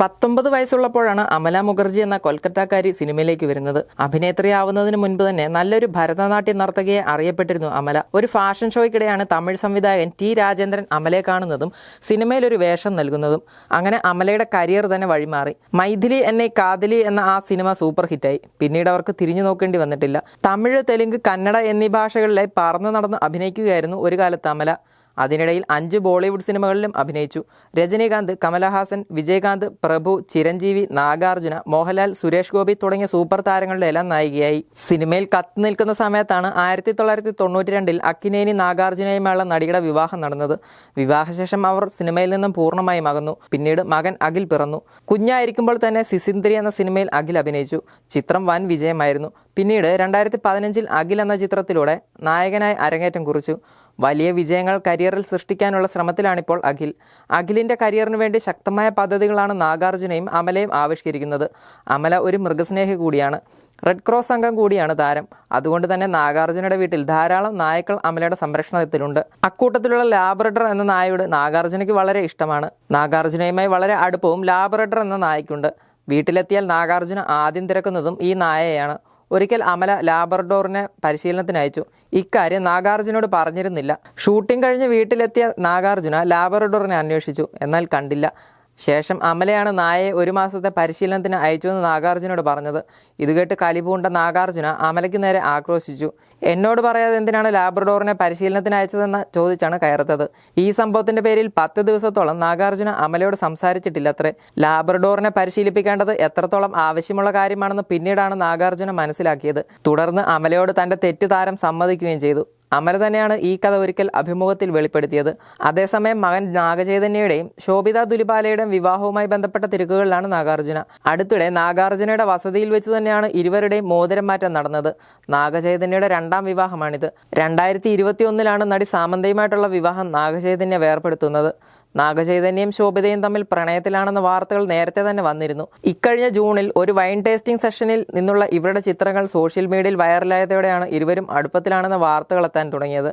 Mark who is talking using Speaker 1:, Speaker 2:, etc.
Speaker 1: പത്തൊമ്പത് വയസ്സുള്ളപ്പോഴാണ് അമല മുഖർജി എന്ന കൊൽക്കത്തക്കാരി സിനിമയിലേക്ക് വരുന്നത്. അഭിനേത്രിയാവുന്നതിന് മുൻപ് തന്നെ നല്ലൊരു ഭരതനാട്യ നർത്തകിയെ അറിയപ്പെട്ടിരുന്നു അമല. ഒരു ഫാഷൻ ഷോയ്ക്കിടെയാണ് തമിഴ് സംവിധായകൻ ടി രാജേന്ദ്രൻ അമലയെ കാണുന്നതും സിനിമയിൽ ഒരു വേഷം നൽകുന്നതും. അങ്ങനെ അമലയുടെ കരിയർ തന്നെ വഴിമാറി. മൈഥിലി എന്നെ കാതിലി എന്ന ആ സിനിമ സൂപ്പർ ഹിറ്റായി. പിന്നീട് അവർക്ക് തിരിഞ്ഞു നോക്കേണ്ടി വന്നിട്ടില്ല. തമിഴ് തെലുങ്ക് കന്നഡ എന്നീ ഭാഷകളിലായി പറന്ന് നടന്ന് അഭിനയിക്കുകയായിരുന്നു ഒരു കാലത്ത് അമല. അതിനിടയിൽ അഞ്ച് ബോളിവുഡ് സിനിമകളിലും അഭിനയിച്ചു. രജനീകാന്ത് കമലഹാസൻ വിജയകാന്ത് പ്രഭു ചിരഞ്ജീവി നാഗാർജുന മോഹൻലാൽ സുരേഷ് ഗോപി തുടങ്ങിയ സൂപ്പർ താരങ്ങളുടെ എല്ലാം നായികയായി. സിനിമയിൽ കത്ത് നിൽക്കുന്ന സമയത്താണ് ആയിരത്തി തൊള്ളായിരത്തി തൊണ്ണൂറ്റി രണ്ടിൽ അക്കിനേനി നാഗാർജുനയുമായുള്ള നടിയുടെ വിവാഹം നടന്നത്. വിവാഹശേഷം അവർ സിനിമയിൽ നിന്നും പൂർണമായും അകന്നു. പിന്നീട് മകൻ അഖിൽ പിറന്നു. കുഞ്ഞായിരിക്കുമ്പോൾ തന്നെ സിസിന്ദ്രി എന്ന സിനിമയിൽ അഖിൽ അഭിനയിച്ചു. ചിത്രം വൻ വിജയമായിരുന്നു. പിന്നീട് രണ്ടായിരത്തി പതിനഞ്ചിൽ അഖിൽ എന്ന ചിത്രത്തിലൂടെ നായകനായി അരങ്ങേറ്റം കുറിച്ചു. വലിയ വിജയങ്ങൾ കരിയറിൽ സൃഷ്ടിക്കാനുള്ള ശ്രമത്തിലാണിപ്പോൾ അഖിൽ. അഖിലിന്റെ കരിയറിന് വേണ്ടി ശക്തമായ പദ്ധതികളാണ് നാഗാർജുനയും അമലയും ആവിഷ്കരിക്കുന്നത്. അമല ഒരു മൃഗസ്നേഹി കൂടിയാണ്. റെഡ് ക്രോസ് അംഗം കൂടിയാണ് താരം. അതുകൊണ്ട് തന്നെ നാഗാർജുനയുടെ വീട്ടിൽ ധാരാളം നായ്ക്കൾ അമലയുടെ സംരക്ഷണത്തിലുണ്ട്. അക്കൂട്ടത്തിലുള്ള ലാബ്രഡർ എന്ന നായയോട് നാഗാർജുനയ്ക്ക് വളരെ ഇഷ്ടമാണ്. നാഗാർജുനയുമായി വളരെ അടുപ്പവും ലാബ്രഡർ എന്ന നായ്ക്കുണ്ട്. വീട്ടിലെത്തിയാൽ നാഗാർജുന ആദ്യം തിരക്കുന്നതും ഈ നായയാണ് ഒരിക്കൽ അമല ലാബറഡോറിനെ പരിശീലനത്തിന് അയച്ചു ഇക്കാര്യം നാഗാർജുനോട് പറഞ്ഞിരുന്നില്ല. ഷൂട്ടിംഗ് കഴിഞ്ഞ് വീട്ടിലെത്തിയ നാഗാർജുന ലാബറഡോറിനെ അന്വേഷിച്ചു. എന്നാൽ കണ്ടില്ല. ശേഷം അമലയാണ് നായയെ ഒരു മാസത്തെ പരിശീലനത്തിന് അയച്ചുവെന്ന് നാഗാർജുനോട് പറഞ്ഞത്. ഇത് കേട്ട് കലിപൂണ്ട നാഗാർജുന അമലയ്ക്ക് നേരെ ആക്രോശിച്ചു. എന്നോട് പറയാതെ എന്തിനാണ് ലാബ്രഡോറിനെ പരിശീലനത്തിന് അയച്ചതെന്ന് ചോദിച്ചാണ് കയറത്തത് ഈ സംഭവത്തിന്റെ പേരിൽ പത്ത് ദിവസത്തോളം നാഗാർജുന അമലയോട് സംസാരിച്ചിട്ടില്ലത്രേ. ലാബ്രഡോറിനെ പരിശീലിപ്പിക്കേണ്ടത് എത്രത്തോളം ആവശ്യമുള്ള കാര്യമാണെന്ന് പിന്നീടാണ് നാഗാർജുന മനസ്സിലാക്കിയത്. തുടർന്ന് അമലയോട് തന്റെ തെറ്റ് താരം സമ്മതിക്കുകയും ചെയ്തു. അമല തന്നെയാണ് ഈ കഥ ഒരിക്കൽ അഭിമുഖത്തിൽ വെളിപ്പെടുത്തിയത്. അതേസമയം മകൻ നാഗചൈതന്യയുടെയും ശോഭിത ദുലിപാലയുടെയും വിവാഹവുമായി ബന്ധപ്പെട്ട തിരക്കുകളിലാണ് നാഗാർജുന. അടുത്തിടെ നാഗാർജുനയുടെ വസതിയിൽ വെച്ച് തന്നെയാണ് ഇരുവരുടെയും മോതിരം മാറ്റം നടന്നത്. നാഗചൈതന്യയുടെ രണ്ടാം വിവാഹമാണിത്. രണ്ടായിരത്തി ഇരുപത്തി ഒന്നിലാണ് നടി സാമന്തയുമായിട്ടുള്ള വിവാഹം നാഗചൈതന്യ വേർപ്പെടുത്തുന്നത് നാഗചൈതന്യയും ശോഭിതയും തമ്മിൽ പ്രണയത്തിലാണെന്ന വാർത്തകൾ നേരത്തെ തന്നെ വന്നിരുന്നു. ഇക്കഴിഞ്ഞ ജൂണിൽ ഒരു വൈൻ ടേസ്റ്റിംഗ് സെഷനിൽ നിന്നുള്ള ഇവരുടെ ചിത്രങ്ങൾ സോഷ്യൽ മീഡിയയിൽ വൈറലായതോടെയാണ് ഇരുവരും അടുപ്പത്തിലാണെന്ന വാർത്തകൾ എത്താൻ തുടങ്ങിയത്.